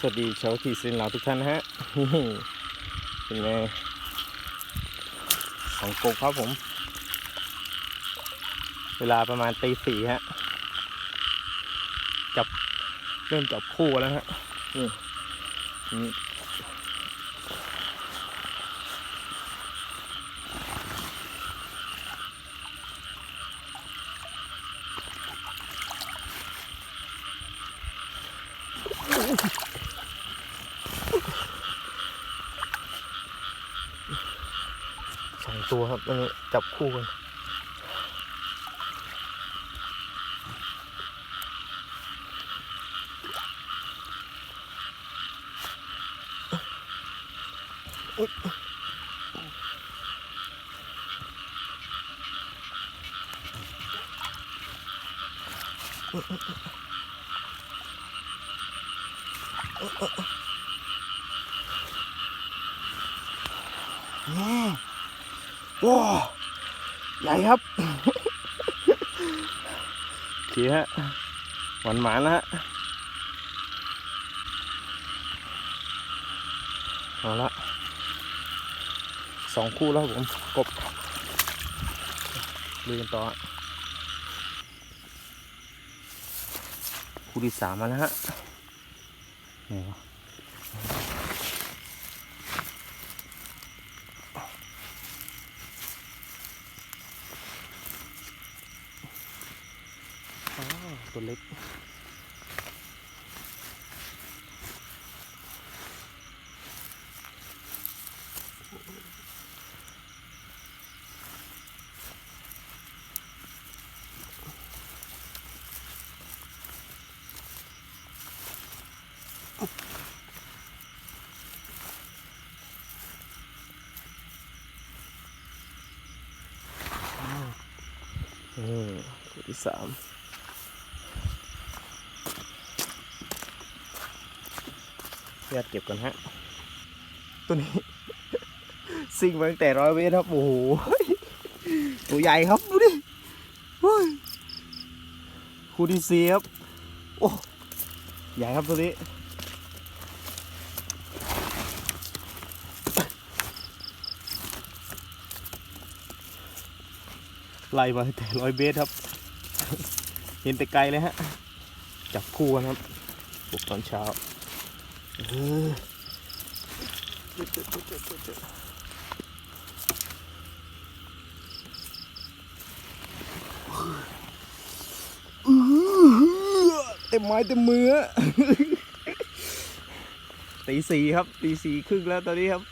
สวัสดีชาวทีสินลาวทุกท่านนะฮะเป็นไงสองกบครับผม เวลาประมาณตีสี่ฮะ จับเริ่มจับคู่แล้วฮะนี่นี่สอง ตัวครับอันนี้จับคู่กันนี่ โอ้ใหญ่ครับโอเคฮะหวานหมานแล้วฮะเอาละสองคู่แล้วผมกบลุยกันต่อคู่ที่สามมาแล้วฮะไหนวะอ๋อ ตัวเล็กนี่ตัวที่สาม ญาติเก็บกันฮะ ตัวนี้ ซิ่งมาตั้งแต่ร้อยเมตรครับ โอ้โห ตัวใหญ่ครับ ดูดิคู่ที่สี่ครับ โอ้ ใหญ่ครับตัวนี้ ไล่มาตั้งแต่ร้อยเมตรครับ เห็นแต่ไกลเลยฮะ จับคู่กันครับปลุกตอนเช้า เออเต็มไม้เต็มมือตีสี่ครับตีสี่ครึ่งแล้วตอนนี้ครับ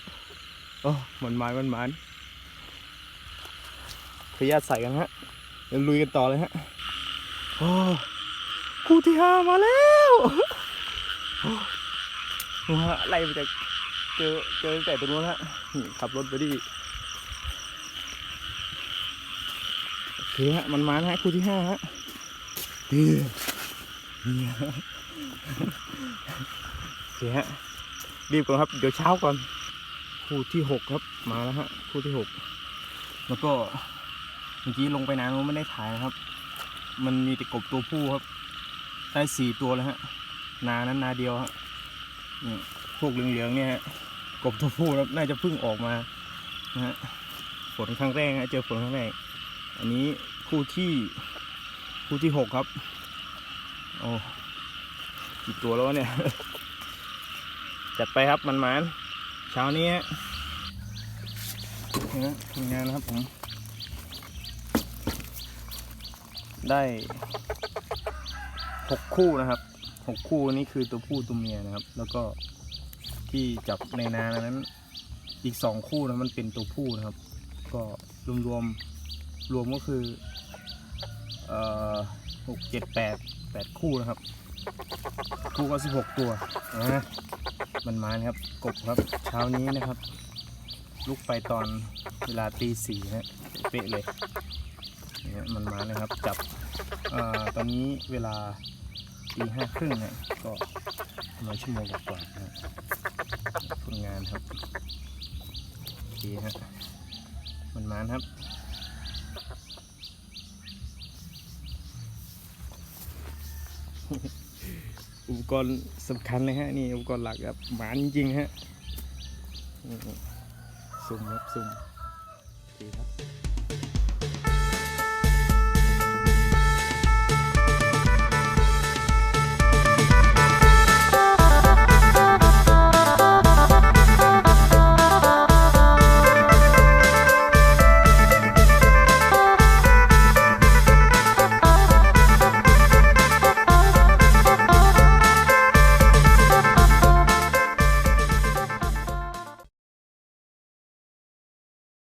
โอ้มันหมานมันหมานขออนุญาตใส่กันฮะเดี๋ยวลุยกันต่อเลยฮะโอ้คู่ที่ห้ามาแล้ว โอ้โหไล่มาจากเจอเจอแต่ตรงนู้นฮะนี่ขับรถไปดิโอเคฮะมันมานะฮะคู่ที่ห้าฮะเฮ้ยนี่ฮะโอเคฮะรีบก่อนครับ เดี๋ยวเช้าก่อน คู่ที่หกครับมาแล้วฮะคู่ที่หกแล้วก็เมื่อกี้ลงไปนานไม่ได้ถ่ายนะครับ มันมีแต่กบตัวผู้ครับ ได้สี่ตัวเลยฮะ นานั้นนาเดียวฮะ พวกเหลืองๆเนี่ยกบตัวผู้น่าจะเพิ่งออกมานะฮะฝนครั้งแรกฮะเจอฝนครั้งแรกอันนี้คู่ที่คู่ที่หกครับโอ้กี่ตัวแล้วเนี่ย จัดไปครับมันมันๆเช้านี้ฮะนี่ฮะทำงานนะครับผม ได้หกคู่นะครับ หกคู่นี้คือตัวผู้ตัวเมียนะครับ แล้วก็ที่จับในนานั้น อีกสองคู่นะมันเป็นตัวผู้นะครับ ก็รวมรวมรวมก็คือเอ่อหกเจ็ดแปดแปดคู่นะครับ คู่ก็สิบหกตัวนะมันมานะครับกบครับเช้านี้นะครับ ลุกไปตอนเวลาตีสี่นะเป๊ะเลยเนี่ยมันมาเลยครับจับเอ่อตอนนี้เวลา ตีห้าครึ่งเนี่ยก็ประมาณชั่วโมงกว่าๆนะฮะผลงานครับโอเคฮะมันมานครับอุปกรณ์สำคัญเลยฮะนี่อุปกรณ์หลักครับหมานจริงๆฮะสุ่มครับสุ่มโอเคครับ